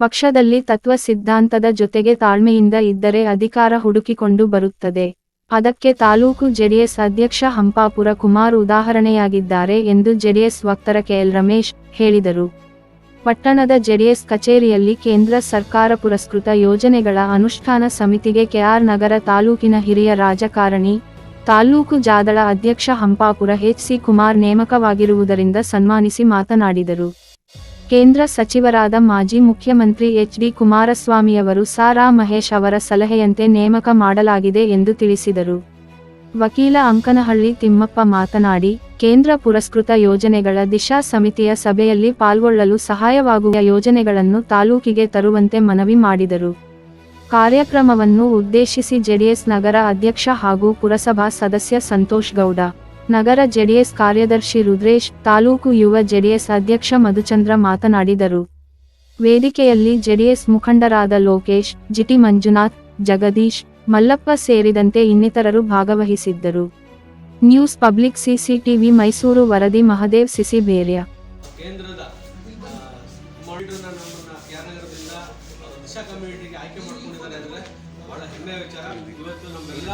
ಪಕ್ಷದಲ್ಲಿ ತತ್ವ ಸಿದ್ಧಾಂತದ ಜೊತೆಗೆ ತಾಳ್ಮೆಯಿಂದ ಇದ್ದರೆ ಅಧಿಕಾರ ಹುಡುಕಿಕೊಂಡು ಬರುತ್ತದೆ. ಅದಕ್ಕೆ ತಾಲೂಕು ಜೆಡಿಎಸ್ ಅಧ್ಯಕ್ಷ ಹಂಪಾಪುರ ಕುಮಾರ್ ಉದಾಹರಣೆಯಾಗಿದ್ದಾರೆ ಎಂದು ಜೆಡಿಎಸ್ ವಕ್ತರ ಕೆಎಲ್ ರಮೇಶ್ ಹೇಳಿದರು. ಪಟ್ಟಣದ ಜೆಡಿಎಸ್ ಕಚೇರಿಯಲ್ಲಿ ಕೇಂದ್ರ ಸರ್ಕಾರ ಪುರಸ್ಕೃತ ಯೋಜನೆಗಳ ಅನುಷ್ಠಾನ ಸಮಿತಿಗೆ ಕೆಆರ್ ನಗರ ತಾಲೂಕಿನ ಹಿರಿಯ ರಾಜಕಾರಣಿ, ತಾಲೂಕು ಜಾದಳ ಅಧ್ಯಕ್ಷ ಹಂಪಾಪುರ ಎಚ್ಸಿ ಕುಮಾರ್ ನೇಮಕವಾಗಿರುವುದರಿಂದ ಸನ್ಮಾನಿಸಿ ಮಾತನಾಡಿದರು. ಕೇಂದ್ರ ಸಚಿವರಾದ ಮಾಜಿ ಮುಖ್ಯಮಂತ್ರಿ ಎಚ್ ಡಿ ಕುಮಾರಸ್ವಾಮಿಯವರು ಸಾರಾ ಮಹೇಶ್ ಅವರ ಸಲಹೆಯಂತೆ ನೇಮಕ ಮಾಡಲಾಗಿದೆ ಎಂದು ತಿಳಿಸಿದರು. ವಕೀಲ ಅಂಕನಹಳ್ಳಿ ತಿಮ್ಮಪ್ಪ ಮಾತನಾಡಿ, ಕೇಂದ್ರ ಪುರಸ್ಕೃತ ಯೋಜನೆಗಳ ದಿಶಾ ಸಮಿತಿಯ ಸಭೆಯಲ್ಲಿ ಪಾಲ್ಗೊಳ್ಳಲು ಸಹಾಯವಾಗುವ ಯೋಜನೆಗಳನ್ನು ತಾಲೂಕಿಗೆ ತರುವಂತೆ ಮನವಿ ಮಾಡಿದರು. ಕಾರ್ಯಕ್ರಮವನ್ನು ಉದ್ದೇಶಿಸಿ ಜೆಡಿಎಸ್ ನಗರ ಅಧ್ಯಕ್ಷ ಹಾಗೂ ಪುರಸಭಾ ಸದಸ್ಯ ಸಂತೋಷ್ ಗೌಡ. ನಗರ ಜೆಡಿಎಸ್ ಕಾರ್ಯದರ್ಶಿ ರುದ್ರೇಶ್, ತಾಲೂಕು ಯುವ ಜೆಡಿಎಸ್ ಅಧ್ಯಕ್ಷ ಮಧುಚಂದ್ರ ಮಾತನಾಡಿದರು. ವೇದಿಕೆಯಲ್ಲಿ ಜೆಡಿಎಸ್ ಮುಖಂಡರಾದ ಲೋಕೇಶ್, ಜಿಟಿ ಮಂಜುನಾಥ್, ಜಗದೀಶ್, ಮಲ್ಲಪ್ಪ ಸೇರಿದಂತೆ ಇನ್ನಿತರರು ಭಾಗವಹಿಸಿದ್ದರು. ನ್ಯೂಸ್ ಪಬ್ಲಿಕ್ ಸಿಸಿಟಿವಿ ಮೈಸೂರು ವರದಿ, ಮಹದೇವ್ ಸಿಸಿ ಬೇರ್ಯ. ಕೇಂದ್ರದ ಮಾನಿಟರ್ನ ನಮ್ಮನ್ನ ಯಾರನಗರದಿಂದ ದಿಶಾ ಆಯ್ಕೆ ಮಾಡ್ಕೊಂಡಿದ್ದಾರೆ ಅಂದರೆ ಬಹಳ ಹೆಮ್ಮೆಯ ವಿಚಾರ. ಇವತ್ತು ನಮ್ಮೆಲ್ಲ